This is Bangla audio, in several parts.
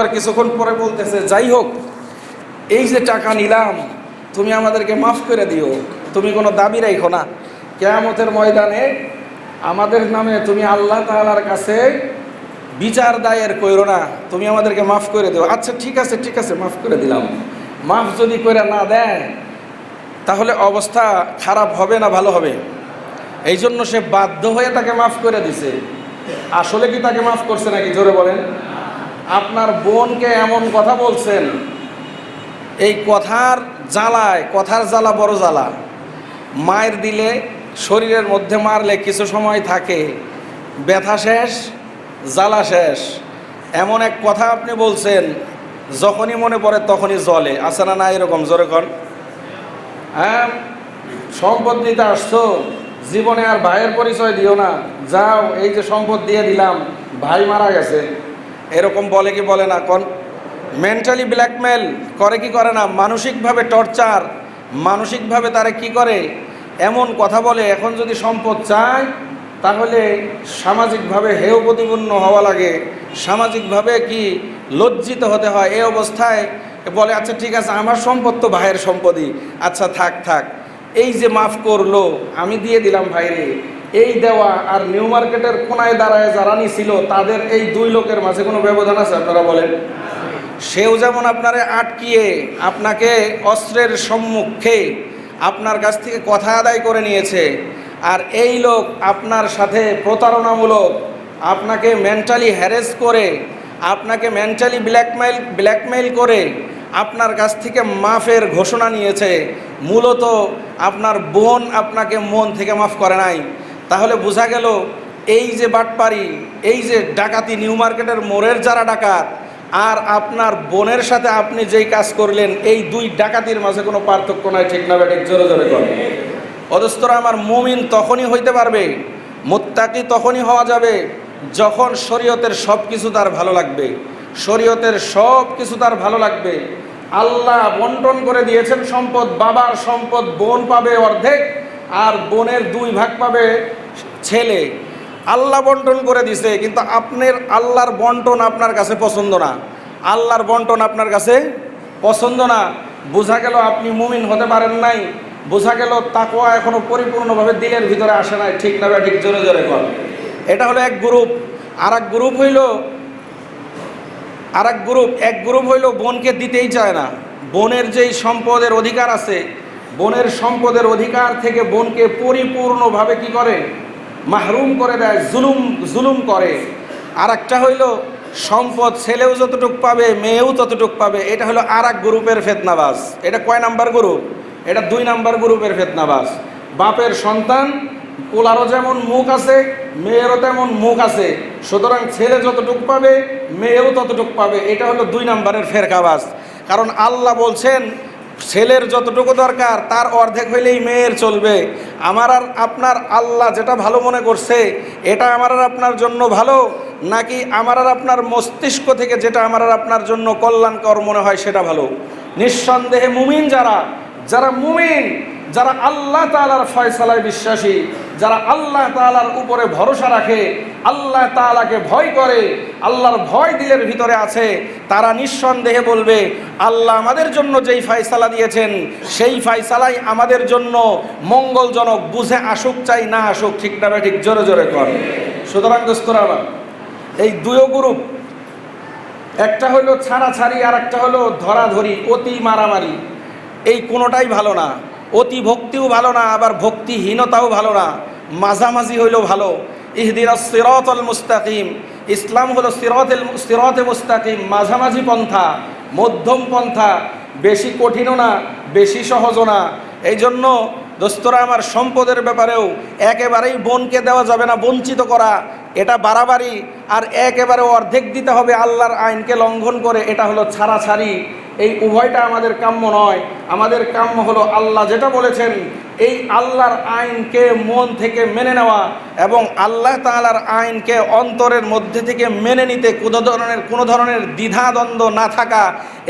আর কিছুক্ষণ পরে বলতেছে, যাই হোক, এই যে টাকা নিলাম, তুমি আমাদেরকে মাফ করে দিও, তুমি কোনো দাবি রাখো না। কেয়ামতের ময়দানে আমাদের নামে তুমি আল্লাহ তাআলার কাছে বিচার দায়ের করো না, তুমি আমাদেরকে মাফ করে দিও। আচ্ছা ঠিক আছে ঠিক আছে, মাফ করে দিলাম। মাফ যদি করে না দেয় তাহলে অবস্থা খারাপ হবে না ভালো হবে? এই জন্য সে বাধ্য হয়ে তাকে মাফ করে দিছে। আসলে কি তাকে মাফ করছে নাকি? জোরে বলেন। আপনার বোনকে এমন কথা বলছেন, এই কথার জ্বালায়, কথার জ্বালা বড় জ্বালা। মায়ের দিলে, শরীরের মধ্যে মারলে কিছু সময় থাকে, ব্যথা শেষ, জ্বালা শেষ। এমন এক কথা আপনি বলছেন, যখনই মনে পড়ে তখনই জলে আছে না না এরকম? জোরে কন। হ্যাঁ সম্পদ দিতে আসছো, জীবনে আর ভাইয়ের পরিচয় দিও না। যাও, এই যে সম্পদ দিয়ে দিলাম, ভাই মারা গেছে। এরকম বলে কি বলে না, কোন মেন্টালি ব্ল্যাকমেল করে কি করে না, মানসিকভাবে টর্চার মানসিকভাবে তারা কি করে, এমন কথা বলে, এখন যদি সম্পদ চায়, তাহলে সামাজিকভাবে হেয় প্রতিপন্ন হওয়া লাগে। সামাজিকভাবে কি লজ্জিত হতে হয় এই অবস্থায় বলে আচ্ছা ঠিক আছে, আমার সম্পদ তো ভাইয়ের সম্পদই। আচ্ছা থাক থাক। এই যে মাফ করল, আমি দিয়ে দিলাম ভাইরে। এই দেওয়া আর নিউ মার্কেটের কোনায় দাঁড়ায় যারা নিছিল, তাদের এই দুই লোকের মাঝে কোনো ব্যবধান আছে আপনারা বলেন? সেও যেমন আপনারে আটকিয়ে আপনাকে অস্ত্রের সম্মুখে আপনার কাছ থেকে কথা আদায় করে নিয়েছে, আর এই লোক আপনার সাথে প্রতারণামূলক আপনাকে মেন্টালি হ্যারেস করে, আপনাকে মেন্টালি ব্ল্যাকমেইল ব্ল্যাকমেইল করে আপনার কাছ থেকে মাফের ঘোষণা নিয়েছে, মূলত আপনার বোন আপনাকে মন থেকে মাফ করে নাই। তাহলে বোঝা গেল এই যে বাটপারি এই যে ডাকাতি নিউ মার্কেটের মোড়ের যারা ডাকাত, আর আপনার বোনের সাথে আপনি যেই কাজ করলেন, এই দুই ডাকাতির মাঝে কোনো পার্থক্য নাই, ঠিক না ব্যাটিক জোরে জোরে করে অদস্তরা আমার মুমিন তখনই হইতে পারবে, মোত্তাকি তখনই হওয়া যাবে, যখন শরীয়তের সব কিছু তার ভালো লাগবে। শরীয়তের সব কিছু তার ভালো লাগবে। আল্লাহ বন্টন করে দিয়েছেন সম্পদ, বাবার সম্পদ, বোন পাবে অর্ধেক, আর বোনের দুই ভাগ পাবে ছেলে, আল্লাহ বন্টন করে দিছে, কিন্তু আপনার আল্লাহর বন্টন আপনার কাছে পছন্দ না। আল্লাহর বন্টন আপনার কাছে পছন্দ না। বোঝা গেল আপনি মুমিন হতে পারেন নাই। বোঝা গেল তাকোয়া এখনও পরিপূর্ণভাবে দিলের ভিতরে আসে নাই। ঠিক না ঠিক জোরে জোরে কর এটা হলো এক গ্রুপ। আর এক গ্রুপ হইল আর এক গ্রুপ। এক গ্রুপ হইল বোনকে দিতেই চায় না। বোনের যেই সম্পদের অধিকার আছে, বোনের সম্পদের অধিকার থেকে বোনকে পরিপূর্ণভাবে কি করে? মাহরুম করে দেয়, জুলুম জুলুম করে। আর একটা হইল, সম্পদ ছেলেও যতটুক পাবে, মেয়েও ততটুক পাবে, এটা হলো আর এক গ্রুপের ফেতনাবাজ। এটা কয় নাম্বার গ্রুপ? এটা দুই নাম্বার গ্রুপের ফেতনাবাজ। বাপের সন্তান, পোলারও যেমন মুখ আছে, মেয়েরও তেমন মুখ আছে। সুতরাং ছেলে যতটুক পাবে, মেয়েও ততটুক পাবে। এটা হলো দুই নাম্বারের ফেরকাবাজ। কারণ আল্লাহ বলছেন ছেলের যতটুকু দরকার, তার অর্ধেক হইলেই মেয়ের চলবে। আমার আর আপনার আল্লাহ যেটা ভালো মনে করছে, এটা আমার আর আপনার জন্য ভালো? নাকি আমার আর আপনার মস্তিষ্ক থেকে যেটা আমার আর আপনার জন্য কল্যাণকর মনে হয় সেটা ভালো? নিঃসন্দেহে মুমিন যারা যারা মুমিন, যারা আল্লাহ তালার ফয়সালায় বিশ্বাসী যারা আল্লাহ তালার উপরে ভরসা রাখে, আল্লাহ তালাকে ভয় করে, আল্লাহর ভয় দিলের ভিতরে আছে, তারা নিঃসন্দেহে বলবে, আল্লাহ আমাদের জন্য যেই ফায়সালা দিয়েছেন, সেই ফায়সালাই আমাদের জন্য মঙ্গলজনক, বুঝে আসুক চাই না আসুক, ঠিক না ঠিক, জোরে জোরে কর। সুতরাং দোস্তরা আমার এই দুয়ো গ্রুপ, একটা হলো ছাড়াছাড়ি আর একটা হলো ধরাধরি, অতি মারামারি। এই কোনোটাই ভালো না, অতি ভক্তিও ভালো না, আবার ভক্তিহীনতাও ভালো না। মাঝামাঝি হইলেও ভালো। ইহদিন সিরতল মুস্তাকিম। ইসলাম হলো সিরতেল সিরতে মুস্তাকিম। মাঝামাঝি পন্থা, মধ্যম পন্থা। বেশি কঠিনও না, বেশি সহজও না। এই জন্য দোস্তরা, আমার সম্পদের ব্যাপারেও একেবারেই বোনকে দেওয়া যাবে না, বঞ্চিত করা। এটা বাড়াবাড়ি আর একেবারে অর্ধেক দিতে হবে আল্লাহর আইনকে লঙ্ঘন করে। এটা হলো ছাড়াছাড়ি। এই উভয়টা আমাদের কাম্য নয়। আমাদের কাম্য হলো আল্লাহ যেটা বলেছেন এই আল্লাহর আইনকে মন থেকে মেনে নেওয়া এবং আল্লাহ তাআলার আইনকে অন্তরের মধ্যে থেকে মেনে নিতে কোনো ধরনের কোনো ধরনের দ্বিধাদ্বন্দ্ব না থাকা,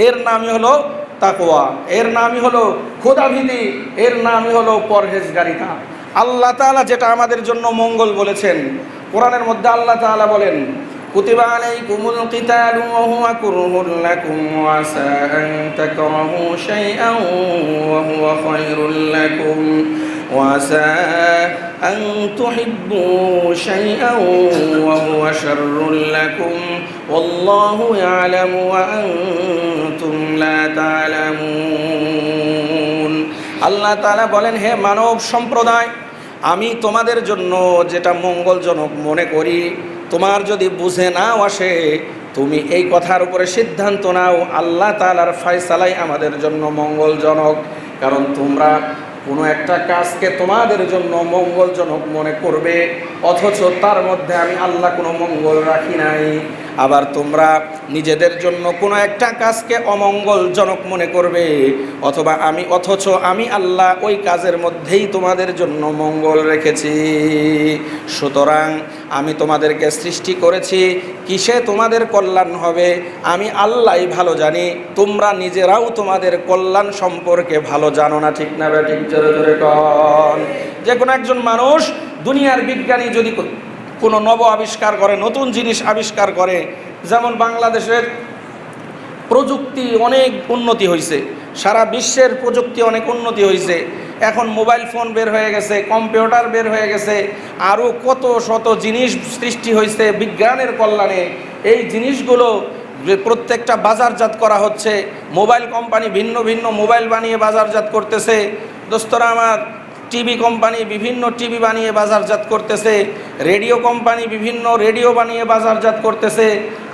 এর নামই হলো তাকোয়া এর নামই হলো খোদাভীতি, এর নামই হলো পরহেজগারিতা। আল্লাহ তাআলা যেটা আমাদের জন্য মঙ্গল বলেছেন, কোরআনের মধ্যে আল্লাহ তাআলা বলেন كتب عليكم القتال وهو كره لكم وعسى أن تكرهوا شيئا وهو خير لكم وعسى أن تحبوا شيئا وهو شر لكم والله يعلم وأنتم لا تعلمون আল্লাহ তাআলা বলেন হে মানব সম্প্রদায় আমি তোমাদের জন্য যেটা মঙ্গলজনক মনে করি, তোমার যদি বুঝে নাও আসে, তুমি এই কথার উপরে সিদ্ধান্ত নাও। আল্লাহ তাআলার ফয়সালাই আমাদের জন্য মঙ্গলজনক। কারণ তোমরা কোনো একটা কাজকে তোমাদের জন্য মঙ্গলজনক মনে করবে, অথচ তার মধ্যে আমি আল্লাহ কোনো মঙ্গল রাখি নাই। আবার তোমরা নিজেদের জন্য কোনো একটা কাজকে অমঙ্গলজনক মনে করবে, অথবা আমি, অথচ আমি আল্লাহ ওই কাজের মধ্যেই তোমাদের জন্য মঙ্গল রেখেছি। সুতরাং আমি তোমাদেরকে সৃষ্টি করেছি, কিসে তোমাদের কল্যাণ হবে, আমি আল্লাহই ভালো জানি, তোমরা নিজেরাও তোমাদের কল্যাণ সম্পর্কে ভালো জানো না, ঠিক না বা? ঠিক জোরে জোরে কন। যে কোনো একজন মানুষ, দুনিয়ার বিজ্ঞানী যদি কোনো নব আবিষ্কার করে, নতুন জিনিস আবিষ্কার করে। যেমন বাংলাদেশের প্রযুক্তি অনেক উন্নতি হয়েছে সারা বিশ্বের প্রযুক্তি অনেক উন্নতি হয়েছে এখন মোবাইল ফোন বের হয়ে গেছে, কম্পিউটার বের হয়ে গেছে, আরও কত শত জিনিস সৃষ্টি হয়েছে বিজ্ঞানের কল্যাণে। এই জিনিসগুলো প্রত্যেকটা বাজারজাত করা হচ্ছে। মোবাইল কোম্পানি ভিন্ন ভিন্ন মোবাইল বানিয়ে বাজারজাত করতেছে। দোস্তরা আমার টিভি কোম্পানি বিভিন্ন টিভি বানিয়ে বাজারজাত করতেছে, রেডিও কোম্পানি বিভিন্ন রেডিও বানিয়ে বাজারজাত করতেছে,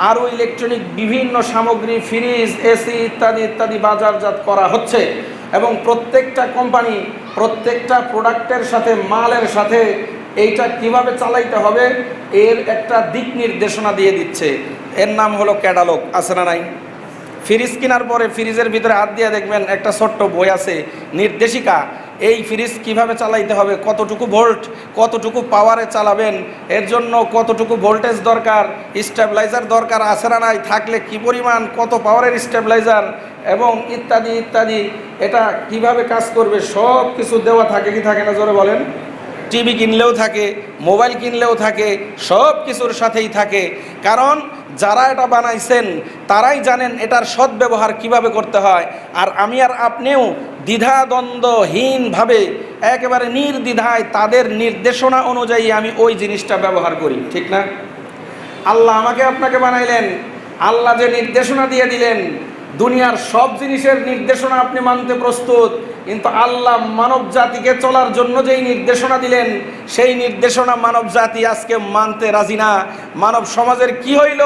আরও ইলেকট্রনিক বিভিন্ন সামগ্রী, ফ্রিজ, এসি ইত্যাদি ইত্যাদি বাজারজাত করা হচ্ছে। এবং প্রত্যেকটা কোম্পানি প্রত্যেকটা প্রোডাক্টের সাথে, মালের সাথে এইটা কীভাবে চালাইতে হবে, এর একটা দিক নির্দেশনা দিয়ে দিচ্ছে। এর নাম হলো ক্যাটালগ, আছে না নাই? ফ্রিজ কেনার পরে ফ্রিজের ভিতরে হাত দিয়ে দেখবেন একটা ছোট্ট বই আছে, নির্দেশিকা। এই ফ্রিজ কীভাবে চালাইতে হবে? কতটুকু ভোল্ট, কতটুকু পাওয়ারে চালাবেন? এর জন্য কতটুকু ভোল্টেজ দরকার? স্টেবিলাইজার দরকার আছে না নাই? থাকলে কি পরিমাণ, কত পাওয়ারের স্টেবিলাইজার? এবং ইত্যাদি ইত্যাদি। এটা কীভাবে কাজ করবে? সব কিছু দেওয়া থাকে কি থাকে না? জোরে বলেন। টিভি কিনলেও থাকে, মোবাইল কিনলেও থাকে সব কিছুর সাথেই থাকে। কারণ যারা এটা বানাইছেন, তারাই জানেন এটার সদ্ব্যবহার কীভাবে করতে হয়। আর আমি আর আপনিও দ্বিধাদ্বন্দ্বহীনভাবে, একেবারে নির্দ্বিধায় তাদের নির্দেশনা অনুযায়ী আমি ওই জিনিসটা ব্যবহার করি, ঠিক না? আল্লাহ আমাকে আপনাকে বানাইলেন, আল্লাহ যে নির্দেশনা দিয়ে দিলেন, দুনিয়ার সব জিনিসের নির্দেশনা আপনি মানতে প্রস্তুত কিন্তু আল্লাহ মানব জাতিকে চলার জন্য যেই নির্দেশনা দিলেন, সেই নির্দেশনা মানব জাতি আজকে মানতে রাজি না। মানব সমাজের কি হইল?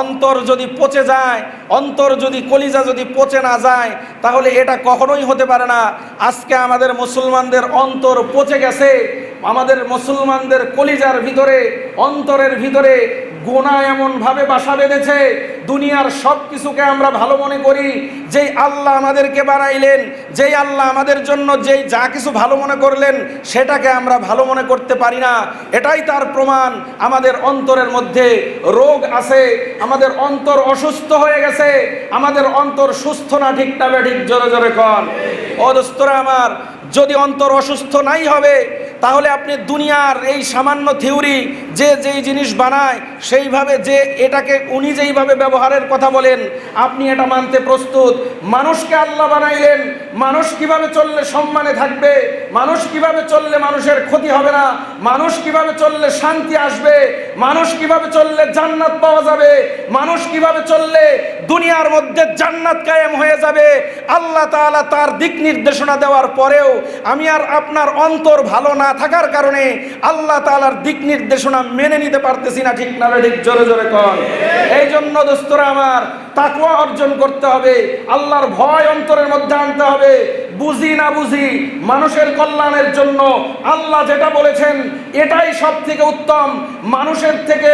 অন্তর যদি পচে যায়, অন্তর যদি কলিজা যদি পচে না যায়, তাহলে এটা কখনোই হতে পারে না। আজকে আমাদের মুসলমানদের অন্তর পচে গেছে, আমাদের মুসলমানদের কলিজার ভিতরে, অন্তরের ভিতরে গোনা এমনভাবে বাসা বেঁধেছে, দুনিয়ার সব কিছুকে আমরা ভালো মনে করি। যেই আল্লাহ আমাদেরকে বানাইলেন, যেই আল্লাহ আমাদের জন্য যেই যা কিছু ভালো মনে করলেন, সেটাকে আমরা ভালো মনে করতে পারি না। এটাই তার প্রমাণ। আমাদের অন্তরের মধ্যে রোগ আছে, আমাদের অন্তর অসুস্থ হয়ে গেছে, আমাদের অন্তর সুস্থ না ঠিক না ঠিক জোরে জোরে কন। অদস্তরা আমার, যদি অন্তর অসুস্থ নাই হবে তাহলে আপনি দুনিয়ার এই সামান্য থিওরি, যে যেই জিনিস বানায়, সেইভাবে যে এটাকে উনি যেইভাবে ব্যবহারের কথা বলেন, আপনি এটা মানতে প্রস্তুত। মানুষকে আল্লাহ বানাইলেন, মানুষ কীভাবে চললে সম্মানে থাকবে, মানুষ কীভাবে চললে মানুষের ক্ষতি হবে না, মানুষ কীভাবে চললে শান্তি আসবে, মানুষ কীভাবে চললে জান্নাত পাওয়া যাবে, মানুষ কীভাবে চললে দুনিয়ার মধ্যে জান্নাত কায়েম হয়ে যাবে। আল্লাহ তালা তার দিক নির্দেশনা দেওয়ার পরেও আমি আর আপনার অন্তর ভালো না থাকার কারণে আল্লাহ তালার দিক নির্দেশনা মেনে নিতে পারতেছি না, ঠিক না ঠিক জোরে জোরে কর এই জন্য দোস্তরা আমার তাকুয়া অর্জন করতে হবে, আল্লাহর ভয় অন্তরের মধ্যে আনতে হবে। বুঝি না বুঝি, মানুষের কল্যাণের জন্য আল্লাহ যেটা বলেছেন, এটাই সব থেকে উত্তম। মানুষের থেকে,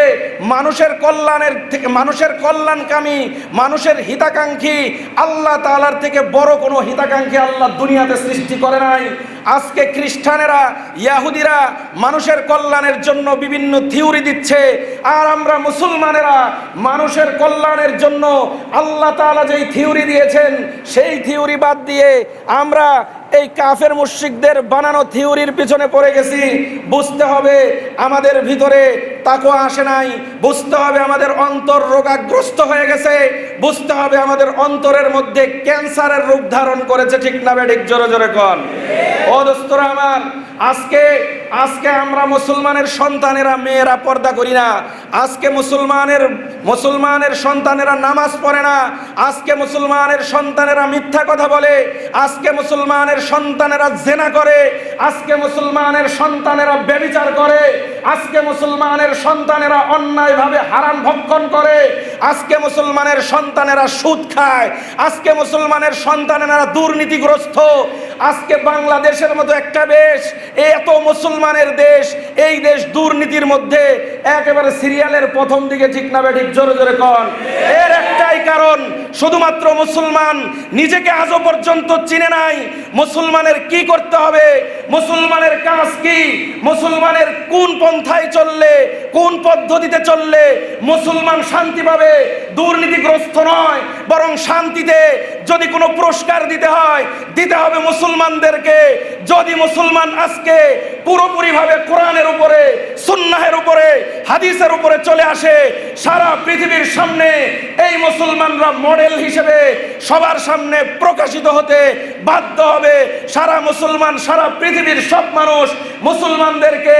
মানুষের কল্যাণের থেকে, মানুষের কল্যাণকামী, মানুষের হিতাকাঙ্ক্ষী, আল্লাহ তালার থেকে বড় কোনো হিতাকাঙ্ক্ষী আল্লাহ দুনিয়াতে সৃষ্টি করে নাই। আজকে খ্রিস্টানেরা, ইয়াহুদিরা মানুষের কল্যাণের জন্য বিভিন্ন থিওরি দিচ্ছে। আর আমরা মুসলমানেরা মানুষের কল্যাণের জন্য আল্লাহ তালা যেই থিওরি দিয়েছেন, সেই থিওরি বাদ দিয়ে আমরা এই কাফের মুশরিকদের বানানো থিওরির পিছনে পড়ে গেছি। বুঝতে হবে আমাদের ভিতরে তাকো আসে নাই। বুঝতে হবে আমাদের অন্তর রোগাগ্রস্ত হয়ে গেছে। বুঝতে হবে আমাদের অন্তরের মধ্যে ক্যান্সারের রূপ ধারণ করেছে ঠিক না বেঠিক জোরে জোরে কন। ও দোস্তরা আমার, আজকে আজকে আমরা মুসলমানের সন্তানেরা, মেয়েরা পর্দা করি না। আজকে মুসলমানের মুসলমানের সন্তানেরা নামাজ পড়ে না। আজকে মুসলমানের সন্তানেরা মিথ্যা কথা বলে। আজকে মুসলমানের সন্তানেরা জেনা করে, আজকে মুসলমানের সন্তানেরা ব্যবিচার করে, আজকে মুসলমানের সন্তানেরা অন্যায়ভাবে হারান ভক্ষণ করে আজকে মুসলমানের সন্তানেরা সুদ খায়, আজকে মুসলমানের সন্তানেরা দুর্নীতিগ্রস্ত, আজকে বাংলাদেশের মতো একটা দেশ, এত মুসলমানের দেশ, এই দেশ দুর্নীতির মধ্যে একেবারে সিরিয়ালের প্রথম দিকে ঠিক না ঠিক জোরে জোরে কন। এর একটাই কারণ, শুধুমাত্র মুসলমান নিজেকে আজও পর্যন্ত চিনে নাই, মুসলমানের কি করতে হবে, মুসলমানের কাজ কি, মুসলমানের কোন পন্থায় চললে, কোন পদ্ধতিতে চললে মুসলমান শান্তি পাবে দুর্নীতিগ্রস্ত নয়, বরং শান্তিতে যদি কোনো পুরস্কার দিতে হয়, দিতে হবে মুসলমানদেরকে। যদি মুসলমান আজকে পুরোপুরিভাবে কোরআনের উপরে হাদিসের উপরে চলে আসে, সারা পৃথিবীর সামনে এই মুসলমানরা মডেল হিসেবে সবার সামনে প্রকাশিত হতে বাধ্য হবে। সারা মুসলমান, সারা পৃথিবীর সব মানুষ মুসলমানদেরকে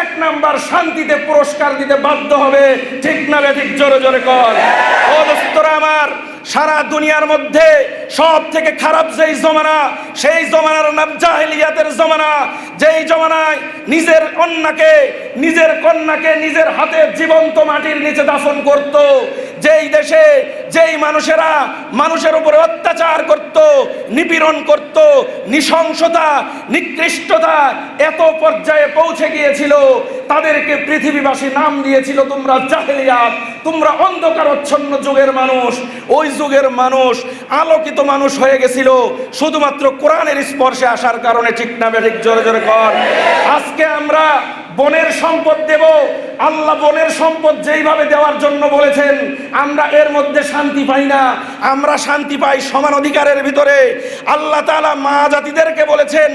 এক নাম্বার শান্তিতে পুরস্কার দিতে বাধ্য হবে। ঠিক না ঠিক জোরে জোরে কর। আমার, সারা দুনিয়ার মধ্যে সব থেকে খারাপ যেই জমানা, সেই জমানার নাম জাহেলিয়াতের জমানা। যেই জমানায় নিজের কন্যাকে নিজের কন্যাকে নিজের হাতে জীবন্ত মাটির নিচে দাফন করত। যেই দেশে যেই মানুষেরা মানুষের উপরে অত্যাচার করত, নিপীড়ন করত, নৃশংসতা, নিকৃষ্টতা এত পর্যায়ে পৌঁছে গিয়েছিল, তাদেরকে পৃথিবীবাসী নাম দিয়েছিল, তোমরা জাহেলিয়াত, তোমরা অন্ধকারচ্ছন্ন যুগের মানুষ। ওই যুগের মানুষ আলোকিত মানুষ হয়ে গেছিল, শুধুমাত্র কোরআনের স্পর্শে আসার কারণে, ঠিক না ঠিক জোরে জোরে কর। আজকে আমরা বনের সম্পদ দেব আল্লাহ বনের সম্পদ যেইভাবে দেওয়ার জন্য বলেছেন, আমরা এর মধ্যে শান্তি পাই না। আমরা শান্তি পাই সমান অধিকারের ভিতরে। আল্লাহ তাআলা মা জাতিদেরকে বলেছেন,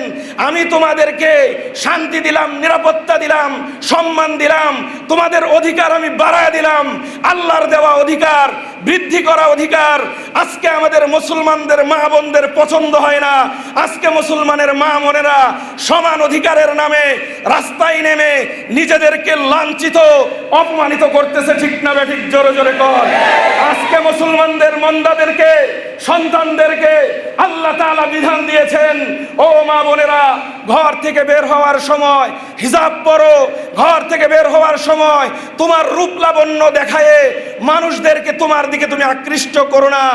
আমি তোমাদেরকে শান্তি দিলাম, নিরাপত্তা দিলাম, সম্মান দিলাম, তোমাদের অধিকার আমি বাড়ায় দিলাম। আল্লাহর দেওয়া অধিকার, বৃদ্ধি করা অধিকার, আজকে আমাদের মুসলমানদের মা বোনদের পছন্দ হয় না। আজকে মুসলমানের মা বোনেরা সমান অধিকারের নামে রাস্তায় নেমে নিজেদেরকে লাঞ্ছিত অপমানিত করতেছে ঠিক না ঠিক জোরে জোরে কর। আজকে মুসলমানদের মন্দাদেরকে, সন্তানদেরকে আল্লাহ তাআলা বিধান দিয়েছেন, ও মা বোনেরা, ঘর থেকে বের হওয়ার সময় হিজাব পরো, ঘর থেকে বের হওয়ার সময় তোমার রূপ লাবণ্য দেখায়ে মানুষদেরকে তোমার দিকে তুমি আকৃষ্ট করো না।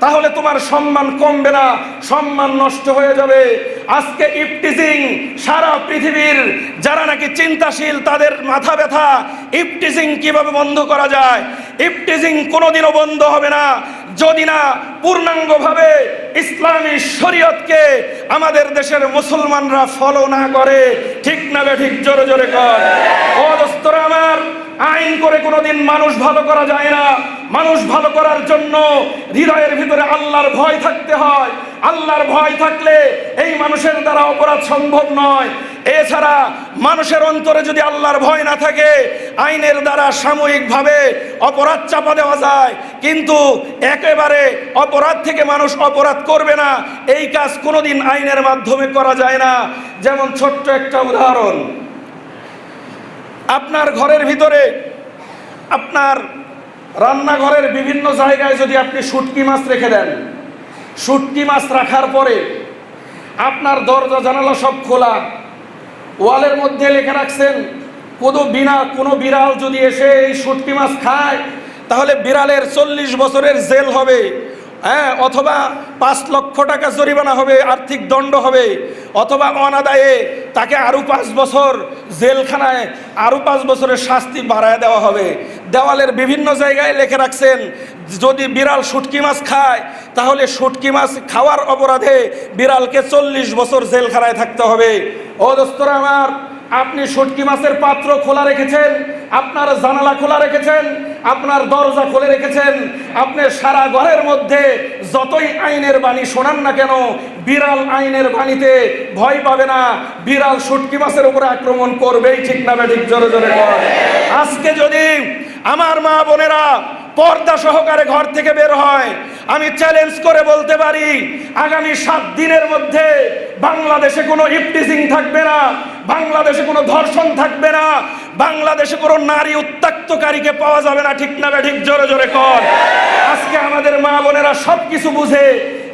তাহলে তোমার সম্মান কমবে না, সম্মান নষ্ট হয়ে যাবে। আজকে ইফটিজিং সারা পৃথিবীর যারা নাকি চিন্তাশীল, তাদের মাথা ব্যথা। ইফটিজিং কীভাবে বন্ধ করা যায়? ইফটিজিং কোনোদিনও বন্ধ হবে না। যদি না পূর্ণাঙ্গভাবে ইসলামী শরীয়তকে আমাদের দেশের মুসলমানরা ফলো না করে, ঠিক না বে ঠিক জোরে জোরে কর। ও দোস্তরা আমার, আইন করে কোনোদিন মানুষ ভালো করা যায় না। মানুষ ভালো করার জন্য হৃদয়ের ভিতরে আল্লাহর ভয় থাকতে হয়। আল্লাহর ভয় থাকলে এই মানুষের দ্বারা অপরাধ সম্ভব নয়। এছাড়া মানুষের অন্তরে যদি আল্লাহর ভয় না থাকে, আইনের দ্বারা সাময়িকভাবে অপরাধ চাপা দেওয়া যায়। কিন্তু একেবারে অপরাধ থেকে মানুষ অপরাধ করবে না, এই কাজ কোনোদিন আইনের মাধ্যমে করা যায় না। যেমন ছোট্ট একটা উদাহরণ। আপনার ঘরের ভিতরে আপনার রান্নাঘরের বিভিন্ন জায়গায় যদি আপনি শুটকি মাছ রেখে দেন শুটকি মাছ রাখার পরে আপনার দরজা জানালা সব খোলা। ওয়ালের মধ্যে লেখা রাখছেন, কোনো বিনা কোনো বিড়াল যদি এসে এই শুটকি মাছ খায়, তাহলে বিড়ালের চল্লিশ বছরের জেল হবে। হ্যাঁ অথবা পাঁচ লক্ষ টাকা জরিমানা হবে, আর্থিক দণ্ড হবে। অথবা অনাদায়ে তাকে আরও পাঁচ বছর জেলখানায়, আরও পাঁচ বছরের শাস্তি বাড়ায় দেওয়া হবে। দেওয়ালের বিভিন্ন জায়গায় লিখে রাখছেন, যদি বিড়াল শুটকি মাছ খায়, তাহলে শুটকি মাছ খাওয়ার অপরাধে বিড়ালকে চল্লিশ বছর জেলখানায় থাকতে হবে। ও দোস্তরা আমার, আপনি শুটকি মাছের পাত্র খোলা রেখেছেন, আপনার জানালা খোলা রেখেছেন, আপনার দরজা খুলে রেখেছেন, আপনি সারা ঘরের মধ্যে যতই আইনের বাণী শোনান না কেন, বিড়াল আইনের বাণীতে ভয় পাবে না, বিড়াল শুটকি মাছের উপরে আক্রমণ করবেই ঠিক না ঠিক জোরে জোরে আজকে যদি আমার মা বোনেরা, পর্দা সহকারে ঘর থেকে বের হয়। আমি চ্যালেঞ্জ করে বলতে পারি, আগামী সাত দিনের মধ্যে বাংলাদেশে কোনো ইফটিজিং থাকবে না, বাংলাদেশে কোনো ধর্ষণ থাকবে না, বাংলাদেশে কোনো নারী উত্তাক্তকারীকে পাওয়া যাবে না, ঠিক না ঠিক জোরে জোরে কর। আজকে আমাদের মা বোনেরা সব কিছু বুঝে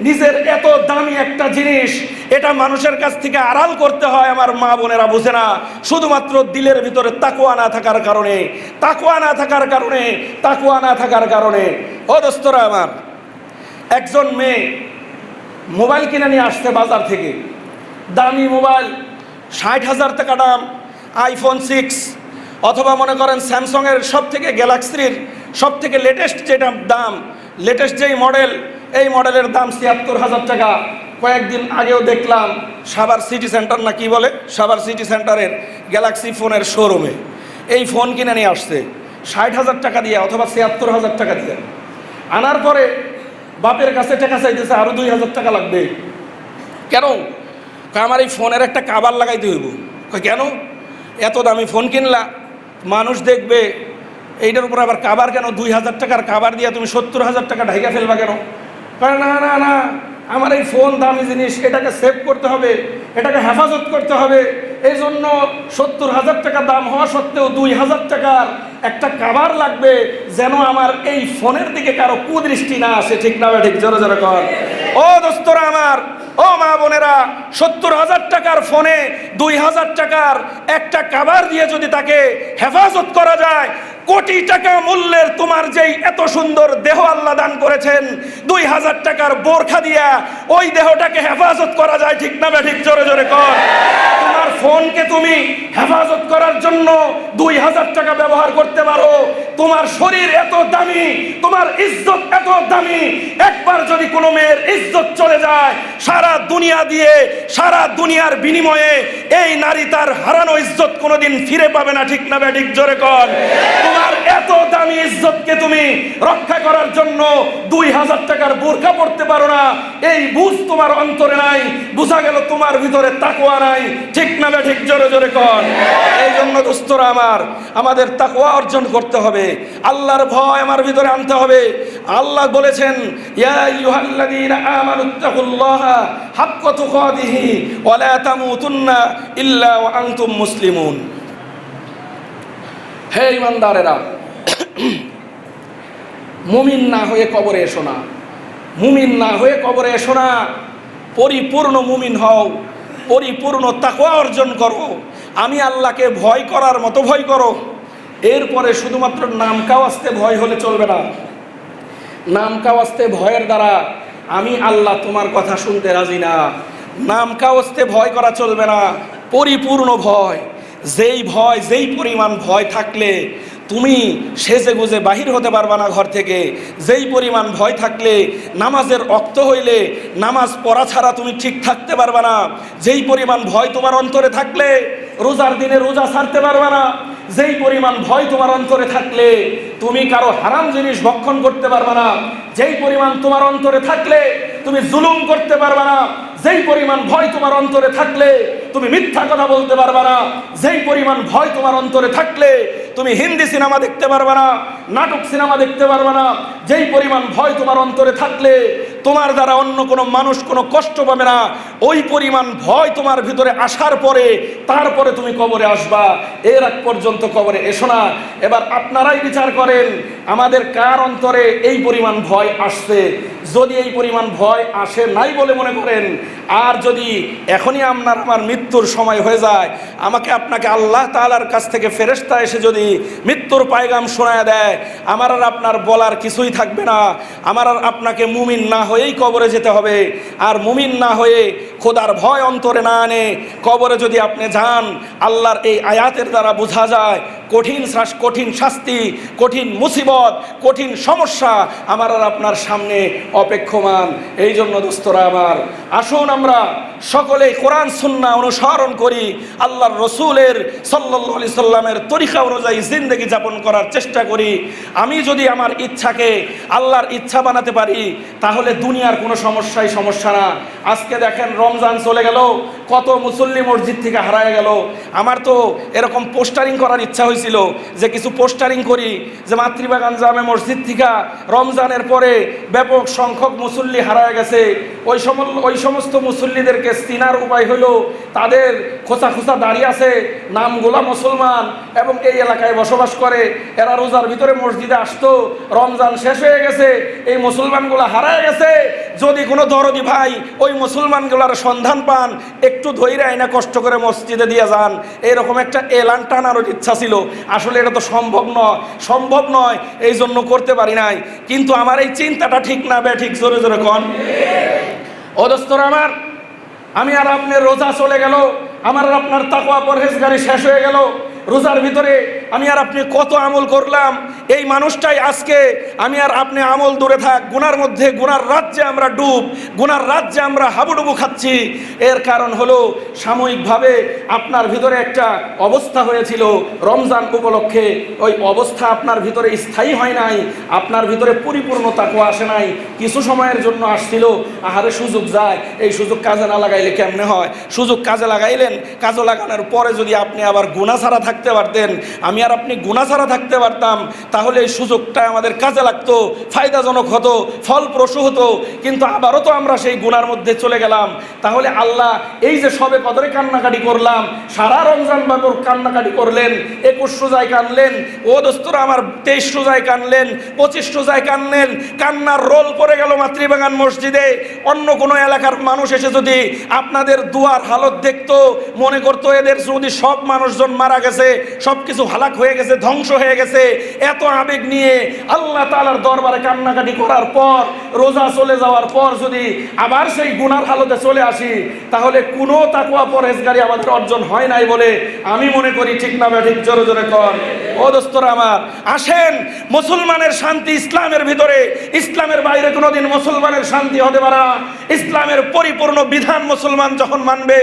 নিজের এত দামি একটা জিনিস, এটা মানুষের কাছ থেকে আড়াল করতে হয় আমার মা বোনেরা বুঝে না। শুধুমাত্র দিলের ভিতরে তাকুয়া না থাকার কারণে তাকুয়া না থাকার কারণে তাকুয়া না থাকার কারণে। ও দোস্তরা আমার, একজন মেয়ে মোবাইল কিনে নিয়ে আসছে বাজার থেকে। দামি মোবাইল, ষাট হাজার টাকা দাম, আইফোন সিক্স, অথবা মনে করেন স্যামসংয়ের সব থেকে গ্যালাক্সির সব থেকে লেটেস্ট যেটা দাম লেটেস্ট যেই মডেল এই মডেলের দাম ছিয়াত্তর হাজার টাকা। কয়েকদিন আগেও দেখলাম সাবার সিটি সেন্টার না কি বলে? সাবার সিটি সেন্টারের গ্যালাক্সি ফোনের শোরুমে এই ফোন কিনে নিয়ে আসছে। ষাট হাজার টাকা দিয়ে অথবা ছিয়াত্তর হাজার টাকা দিয়ে। আনার পরে বাপের কাছে টাকা চাইতেছে, আরও দুই হাজার টাকা লাগবে। কেন? আমার এই ফোনের একটা কাবার লাগাইতে হইব। কেন? এত দামি ফোন কিনলা। মানুষ দেখবে এইটার উপর আবার কাবার কেন? দুই হাজার টাকার কাবার দিয়ে তুমি সত্তর হাজার টাকা ঢাইকা ফেলবা কেন? কয়, না না না, আমার এই ফোন দামি জিনিস, এটাকে সেভ করতে হবে, এটাকে হেফাজত করতে হবে। এই জন্য সত্তর হাজার টাকা দাম হওয়া সত্ত্বেও দুই হাজার টাকার একটা কাবার লাগবে যেন আমার এই ফোনের দিকে কারও কুদৃষ্টি না আসে। ঠিক না ঠিক? জোরে জোরে কর ও দোস্তরা আমার, ও মা বোনেরা, সত্তর হাজার টাকার ফোনে দুই হাজার টাকার একটা কাবার দিয়ে যদি তাকে হেফাজত করা যায় কোটি টাকা মূল্যের তোমার যেই এত সুন্দর দেহ আল্লাহ দান করেছেন, দুই হাজার টাকার বোরখা দিয়া ওই দেহটাকে হেফাজত করা যায় ঠিক না ঠিক জোরে জোরে কর। তোমার ফোনকে তুমি হেফাজত করার জন্য দুই হাজার টাকা ব্যবহার করতে পারো। তোমার শরীর এত দামি, তোমার ইজ্জত এত দামি। একবার যদি কোনো মেয়ের ইজ্জত চলে যায়, সারা দুনিয়া দিয়ে, সারা দুনিয়ার বিনিময়ে এই নারী তার হারানো ইজ্জত কোনোদিন ফিরে পাবে না, ঠিক না ঠিক জোরে কর। তোমার এত দামি ইজ্জতকে তুমি রক্ষা করার জন্য দুই হাজার টাকার বোরখা পড়তে পারো না। এই বুঝ তোমার অন্তরে নাই, বুঝা গেল তোমার ভিতরে তাকোয়া নাই। ঠিক না ঠিক জোরে জোরে কর এই জন্য দোস্তরা আমার, আমাদের তাকওয়া অর্জন করতে হবে। আল্লাহর ভয় আমার ভিতরে আনতে হবে। আল্লাহ বলেছেন, ইয়া ইল্লা আনতুম মুসলিমুন। হে ইমানদারেরা, মুমিন না হয়ে কবরে এসো না। মুমিন না হয়ে কবরে এসো না। পরিপূর্ণ মুমিন হও, পরিপূর্ণ তাকওয়া অর্জন করো। আমি আল্লাহকে ভয় করার মতো ভয় করো। এরপরে শুধুমাত্র নাম কাওয়াজতে ভয় হলে চলবে না। নাম কাওয়াজতে ভয়ের দ্বারা আমি আল্লাহ তোমার কথা শুনতে রাজি না। নাম কাওয়াজতে ভয় করা চলবে না। পরিপূর্ণ ভয়। যেই ভয়, যেই পরিমাণ ভয় থাকলে তুমি সেজে গুজে বাহির হতে পারবা না ঘর থেকে। যেই পরিমাণ ভয় থাকলে নামাজের অক্ত হইলে নামাজ পড়া ছাড়া তুমি ঠিক থাকতে পারবা না। যেই পরিমাণ ভয় তোমার অন্তরে থাকলে রোজার দিনে রোজা ছাড়তে পারবা না। যেই পরিমাণ ভয় তোমার অন্তরে থাকলে তুমি কারও হারাম জিনিস ভক্ষণ করতে পারবা না। যেই পরিমাণ তোমার অন্তরে থাকলে তুমি জুলুম করতে পারবা না। যেই পরিমাণ ভয় তোমার অন্তরে থাকলে তুমি মিথ্যা কথা বলতে পারবা না। যেই পরিমাণ ভয় তোমার অন্তরে থাকলে, তুমি হিন্দি সিনেমা দেখতে পারবা না, নাটক সিনেমা দেখতে পারবা না। যেই পরিমাণ ভয় তোমার অন্তরে থাকলে তোমার দ্বারা অন্য কোনো মানুষ কোনো কষ্ট পাবে না। ওই পরিমাণ ভয় তোমার ভিতরে আসার পরে, তারপরে তুমি কবরে আসবা। এর আগ পর্যন্ত কবরে এসো না। এবার আপনারাই বিচার করেন, আমাদের কার অন্তরে এই পরিমাণ ভয় আসছে? যদি এই পরিমাণ ভয় আসে নাই বলে মনে করেন, আর যদি এখনই আপনার, আমার মৃত্যুর সময় হয়ে যায়, আমাকে আপনাকে আল্লাহ তাআলার কাছ থেকে ফেরেশতা এসে যদি মৃত্যুর পায়গাম শোনায় দেয়, আমার আর আপনার বলার কিছুই থাকবে না। আমার আর আপনাকে মুমিন না হয়েই কবরে যেতে হবে। আর মুমিন না হয়ে খোদার ভয় অন্তরে না আনে। কবরে যদি আপনি যান, আল্লাহর এই আয়াতের দ্বারা বোঝা যায় কঠিন কঠিন শাস্তি, কঠিন মুসিবত, কঠিন সমস্যা আমার আর আপনার সামনে অপেক্ষমান। এই জন্য দোস্তরা আমার, আসুন আমরা সকলেই কোরআন, সুন্না অনুসরণ করি। আল্লাহর রসুলের সাল্লি সাল্লামের তরিকা অনুযায়ী জিন্দগি যাপন করার চেষ্টা করি। আমি যদি আমার ইচ্ছাকে আল্লাহর ইচ্ছা বানাতে পারি, তাহলে দুনিয়ার কোনো সমস্যাই সমস্যা না। আজকে দেখেন রমজান চলে গেল, কত মুসল্লি মসজিদ থেকে হারায় গেল। আমার তো এরকম পোস্টারিং করার ইচ্ছা হয়েছিল যে কিছু পোস্টারিং করি, যে মাতৃবাগান জামে মসজিদ থেকে রমজানের পরে ব্যাপক সংখ্যক মুসল্লি হারায় গেছে। ওই সম ওই সমস্ত মুসল্লিদেরকে চিনার উপায় হলো তাদের খোঁচা খোঁচা দাঁড়িয়ে আছে নামগুলা মুসলমান এবং এই এলাকায় বসবাস করে। এরা রোজার ভিতরে মসজিদে আসতো, রমজান শেষ হয়ে গেছে, এই মুসলমানগুলো হারায় গেছে। যদি কোনো দরদি ভাই ওই মুসলমানগুলার সন্ধান পান, একটু ধৈর্য আইনা কষ্ট করে মসজিদে দিয়ে যান। এরকম একটা এলান টানারও ইচ্ছা ছিল। আসলে এটা তো সম্ভব নয়। সম্ভব নয় এই জন্য করতে পারি নাই। কিন্তু আমার এই চিন্তাটা ঠিক না বে, ঠিক জোরে জোরে কন। ও দোস্তর আমার, আমি আর আপনার রোজা চলে গেল, আমার আপনার তাকুয়া পরহেজগারি শেষ হয়ে গেল। রোজার ভিতরে আমি আর আপনি কত আমল করলাম? এই মানুষটাই আজকে আমি আর আপনি আমল দূরে থাক, গুনার মধ্যে গুনার রাজ্যে আমরা ডুব, গুনার রাজ্যে আমরা হাবুডুবু খাচ্ছি। এর কারণ হলো সাময়িকভাবে আপনার ভিতরে একটা অবস্থা হয়েছিল রমজান উপলক্ষে। ওই অবস্থা আপনার ভিতরে স্থায়ী হয় নাই, আপনার ভিতরে পরিপূর্ণ তাকুয়া আসে নাই। কিছু সময়ের জন্য আসছিল, আহারে সুযোগ যায়। এই সুযোগ কাজে না লাগাইলে কেমনে হয়? সুযোগ কাজে লাগাইলেন, কাজে লাগানোর পরে যদি আপনি আবার গুণা ছাড়া থাকতে পারতেন, আমি আর আপনি গুণা ছাড়া থাকতে পারতাম, তাহলে এই সুযোগটা আমাদের কাজে লাগতো, ফায়দাজনক হতো, ফলপ্রসূ হতো, কিন্তু আবারও তো আমরা সেই গুণার মধ্যে চলে গেলাম। তাহলে আল্লাহ এই যে সবে কদরে কান্নাকাটি করলাম, সারা রমজান বাবুর কান্নাকাটি করলেন, একুশ রোজায় কানলেন, ও দোস্তরা আমার তেইশ রোজায় কানলেন, পঁচিশ রোজায় কানলেন, কান্নার রোল পড়ে গেল মাতৃবাগান মসজিদে। অন্য কোনো এলাকার মানুষ এসে যদি আপনাদের দুয়ার হালত দেখতো, মনে করতো এদের যদি সব মানুষজন মারা গেছে সব কিছু হালাক হয়ে গেছে, ধ্বংস হয়ে গেছে। এত আবেগ নিয়ে আল্লাহ তালার দরবারে কান্নাকাটি করার পর, রোজা চলে যাওয়ার পর যদি আবার সেই গুনার হালতে চলে আসি, তাহলে কোনো তাকুয়া পরহেজগারি আমাদের অর্জন হয় নাই বলে আমি মনে করি ঠিক না ঠিক জোরে জোরে কর। ও দোস্তরা আমার, আসেন, মুসলমানের শান্তি ইসলামের ভিতরে। ইসলামের বাইরে কোনোদিন মুসলমানের শান্তি হতে পারে ইসলামের পরিপূর্ণ বিধান মুসলমান যখন মানবে,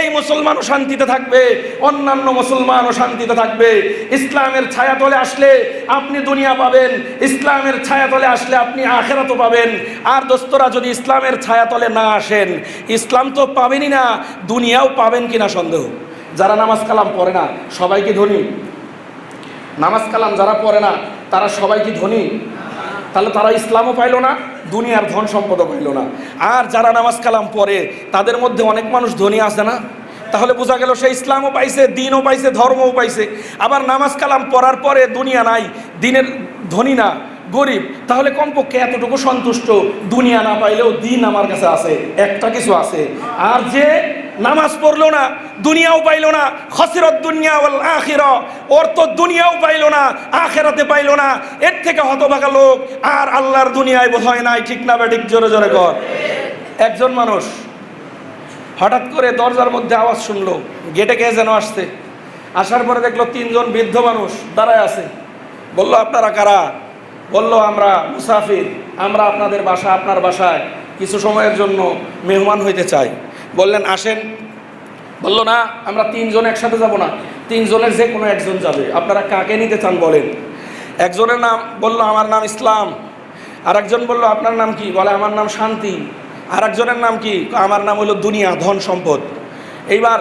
এই মুসলমানও শান্তিতে থাকবে, অন্যান্য মুসলমানও শান্তিতে থাকবে। ইসলামের ছায়াতলে আসলে আপনি দুনিয়া পাবেন, ইসলামের ছায়াতলে আসলে আপনি আখেরাতও পাবেন। আর দোস্তরা, যদি ইসলামের ছায়া তলে না আসেন, ইসলাম তো পাবেনই না, দুনিয়াও পাবেন কিনা সন্দেহ। যারা নামাজ কালাম পড়ে না, সবাই কি ধনী? নামাজ কালাম যারা পড়ে না, তারা সবাই কি ধনী? তাহলে তারা ইসলামও পাইল না, দুনিয়ার ধন সম্পদও পাইলো না। আর যারা নামাজ কালাম পড়ে, তাদের মধ্যে অনেক মানুষ ধনী আছে না? তাহলে বোঝা গেল সে ইসলামও পাইছে, দিনও পাইছে, ধর্মও পাইছে। আবার নামাজ কালাম পড়ার পরে দুনিয়া নাই, দিনের ধনী না, গরিব। তাহলে কমপক্ষে এতটুকু সন্তুষ্ট, দুনিয়া না পাইলেও দিন আমার কাছে আছে, একটা কিছু আছে। আর যে নামাজ পড়ল না, দুনিয়াও পাইলো না, খসিরত দুনিয়া ওয়াল আখিরা, ওর তো দুনিয়াও পাইলো না, আখেরাতে পাইলো না। এর থেকে হতভাগা লোক আর আল্লাহর দুনিয়ায় বোধ হয় নাই, ঠিক না বেঠিক জোরে জোরে কর। একজন মানুষ হঠাৎ করে দরজার মধ্যে আওয়াজ শুনলো গেটে কে যেন আসছে। আসার পরে দেখল তিনজন বৃদ্ধ মানুষ দাঁড়ায় আছে। বলল, আপনারা কারা? বলল, আমরা মুসাফির, আমরা আপনাদের বাসা, আপনার বাসায় কিছু সময়ের জন্য মেহমান হইতে চাই। বললেন, আসেন। বলল, না, আমরা তিনজন একসাথে যাব না। তিনজনের যে কোনো একজন যাবে। আপনারা কাকে নিতে চান বলেন? একজনের নাম বলল, আমার নাম ইসলাম। আর একজন বলল, আপনার নাম কি? বলে, আমার নাম শান্তি। আর একজনের নাম কি? আমার নাম হলো দুনিয়া, ধন সম্পদ। এইবার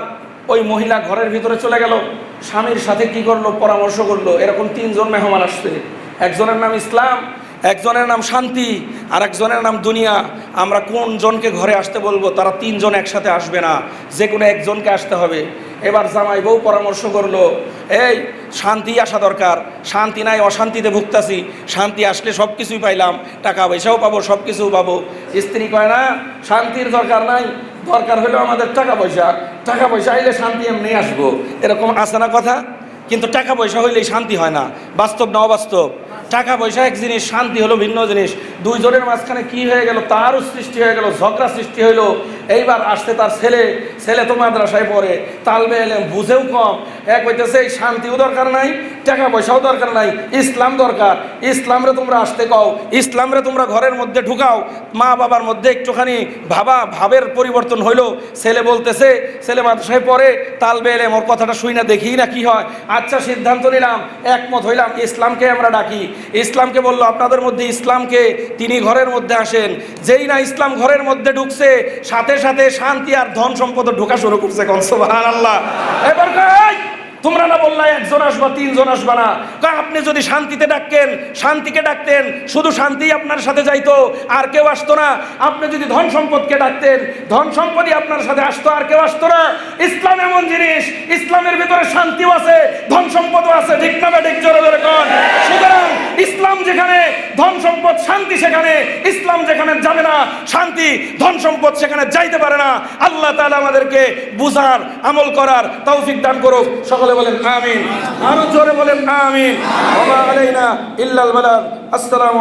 ওই মহিলা ঘরের ভিতরে চলে গেল। স্বামীর সাথে কি করল, পরামর্শ করল। এরকম তিনজন মেহমান আসছে। একজনের নাম ইসলাম, একজনের নাম শান্তি আর একজনের নাম দুনিয়া। আমরা কোন জনকে ঘরে আসতে বলব, তারা তিনজন একসাথে আসবে না। যে কোনো একজনকে আসতে হবে। এবার জামাই বউ পরামর্শ করল, এই, শান্তি আসা দরকার, শান্তি নাই, অশান্তিতে ভুগতাছি, শান্তি আসলে সব কিছুই পাইলাম, টাকা পয়সাও পাবো সব কিছুও পাবো। স্ত্রী কয়, না, শান্তির দরকার নাই, দরকার হলেও আমাদের টাকা পয়সা টাকা পয়সা আইলে শান্তি এমনি আসব। এরকম আছে না কথা? কিন্তু টাকা পয়সা হইলেই শান্তি হয় না, বাস্তব না অবাস্তব? টাকা পয়সা এক জিনিস, শান্তি হলো ভিন্ন জিনিস। দুইজনের মাঝখানে কি হয়ে গেল? তারও সৃষ্টি হয়ে গেল, ঝগড়া সৃষ্টি হইল। এইবার আসতে তার ছেলে ছেলে তো মাদ্রাসায় পড়ে তালবে এলেম বুঝেও কম। এক হইতেছে, এই শান্তিও দরকার নাই, টাকা পয়সাও দরকার নাই, ইসলাম দরকার। ইসলামরে তোমরা আসতে কও, ইসলামরে তোমরা ঘরের মধ্যে ঢুকাও। মা বাবার মধ্যে একটুখানি ভাবা, ভাবের পরিবর্তন হইল। ছেলে বলতেছে, ছেলে মাদ্রাসায় পড়ে তালবে এলেম ওর কথাটা শুই না দেখি না কি হয়। আচ্ছা সিদ্ধান্ত নিলাম, একমত হইলাম, ইসলামকে আমরা ডাকি। ইসলামকে বলল, আপনাদের মধ্যে ইসলামকে তিনি ঘরের মধ্যে আসেন। যেই না ইসলাম ঘরের মধ্যে ঢুকছে, সাথে সাথে শান্তি আর ধন সম্পদ ঢোকা শুরু করছে কনসবাহান আল্লাহ এবার তোমরা না বললা একজন আসবা, তিনজন আসবা না। আপনি যদি শান্তিতে ডাকতেন, শান্তিকে ডাকতেন, শুধু শান্তি আপনার সাথে যাইতো, আর কেউ আসতো না। আপনি যদি ধন সম্পদকে ডাকতেন, ধন সম্পদই আপনার সাথে আসতো, আর কেউ আসতো না। ইসলাম এমন জিনিস, ইসলামের ভিতরে শান্তিও আছে, ধন সম্পদও আছে, ঠিক না ঠিক জোরে জোরে কর সুতরাং ইসলাম যেখানে, ধন সম্পদ শান্তি সেখানে, ইসলাম যেখানে যাবে না, শান্তি, ধন সম্পদ সেখানে যাইতে পারে না। আল্লাহ তাআলা আমাদেরকে বুঝার, আমল করার তৌফিক দান করুক। সকলে বলেন আমিন। আরও জোরে বলেন আমিন। ইল্লাল বালাগ। আসসালামু